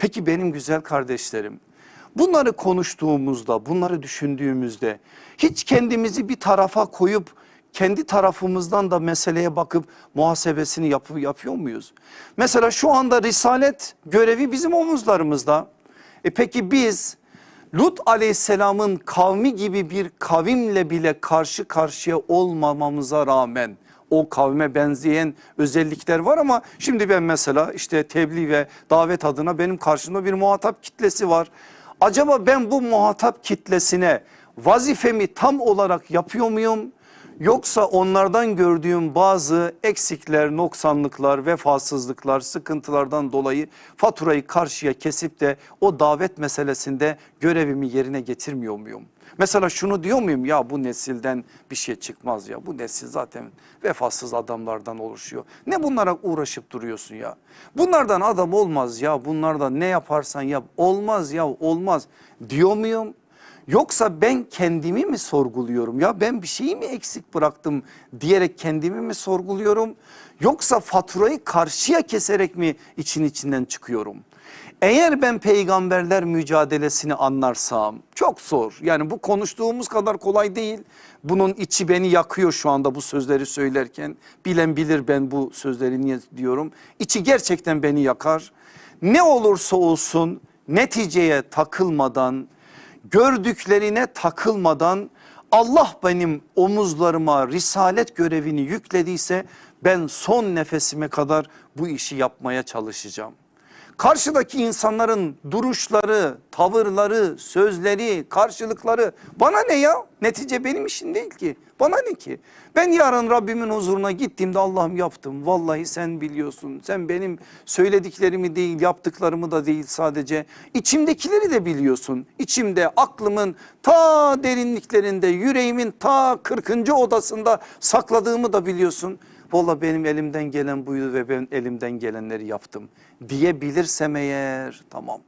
Peki benim güzel kardeşlerim bunları konuştuğumuzda bunları düşündüğümüzde hiç kendimizi bir tarafa koyup kendi tarafımızdan da meseleye bakıp muhasebesini yapı, yapıyor muyuz? Mesela şu anda risalet görevi bizim omuzlarımızda. E peki biz Lut aleyhisselamın kavmi gibi bir kavimle bile karşı karşıya olmamamıza rağmen o kavme benzeyen özellikler var ama şimdi ben mesela işte tebliğ ve davet adına benim karşımda bir muhatap kitlesi var. Acaba ben bu muhatap kitlesine vazifemi tam olarak yapıyor muyum? Yoksa onlardan gördüğüm bazı eksikler, noksanlıklar, vefasızlıklar, sıkıntılardan dolayı faturayı karşıya kesip de o davet meselesinde görevimi yerine getirmiyor muyum? Mesela şunu diyor muyum ya bu nesilden bir şey çıkmaz ya bu nesil zaten vefasız adamlardan oluşuyor. Ne bunlara uğraşıp duruyorsun ya? Bunlardan adam olmaz ya bunlardan ne yaparsan yap olmaz ya olmaz diyor muyum? Yoksa ben kendimi mi sorguluyorum ya ben bir şeyi mi eksik bıraktım diyerek kendimi mi sorguluyorum? Yoksa faturayı karşıya keserek mi için içinden çıkıyorum? Eğer ben peygamberler mücadelesini anlarsam çok zor. Yani bu konuştuğumuz kadar kolay değil. Bunun içi beni yakıyor şu anda bu sözleri söylerken. Bilen bilir ben bu sözleri niye diyorum. İçi gerçekten beni yakar. Ne olursa olsun neticeye takılmadan gördüklerine takılmadan Allah benim omuzlarıma risalet görevini yüklediyse ben son nefesime kadar bu işi yapmaya çalışacağım. Karşıdaki insanların duruşları, tavırları, sözleri, karşılıkları bana ne ya? Netice benim işim değil ki. Bana ne ki? Ben yarın Rabbimin huzuruna gittiğimde Allah'ım yaptım. Vallahi sen biliyorsun. Sen benim söylediklerimi değil yaptıklarımı da değil sadece. içimdekileri de biliyorsun. İçimde aklımın ta derinliklerinde yüreğimin ta 40. odasında sakladığımı da biliyorsun. Valla benim elimden gelen buydu ve ben elimden gelenleri yaptım diyebilirsem eğer tamam.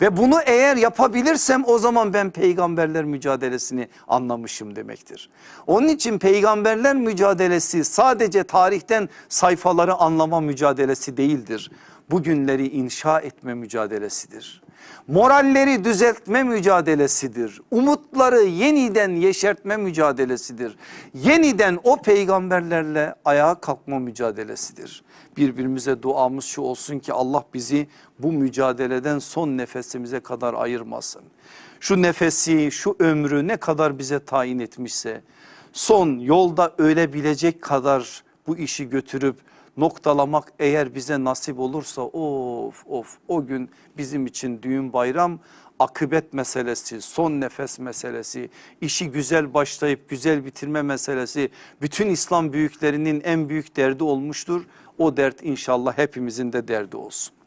Ve bunu eğer yapabilirsem o zaman ben peygamberler mücadelesini anlamışım demektir. Onun için peygamberler mücadelesi sadece tarihten sayfaları anlama mücadelesi değildir. Bugünleri inşa etme mücadelesidir. Moralleri düzeltme mücadelesidir. Umutları yeniden yeşertme mücadelesidir. Yeniden o peygamberlerle ayağa kalkma mücadelesidir. Birbirimize duamız şu olsun ki Allah bizi bu mücadeleden son nefesimize kadar ayırmasın. Şu nefesi, şu ömrü ne kadar bize tayin etmişse son yolda ölebilecek kadar bu işi götürüp noktalamak eğer bize nasip olursa of of o gün bizim için düğün bayram akıbet meselesi, son nefes meselesi, işi güzel başlayıp güzel bitirme meselesi bütün İslam büyüklerinin en büyük derdi olmuştur. O dert inşallah hepimizin de derdi olsun.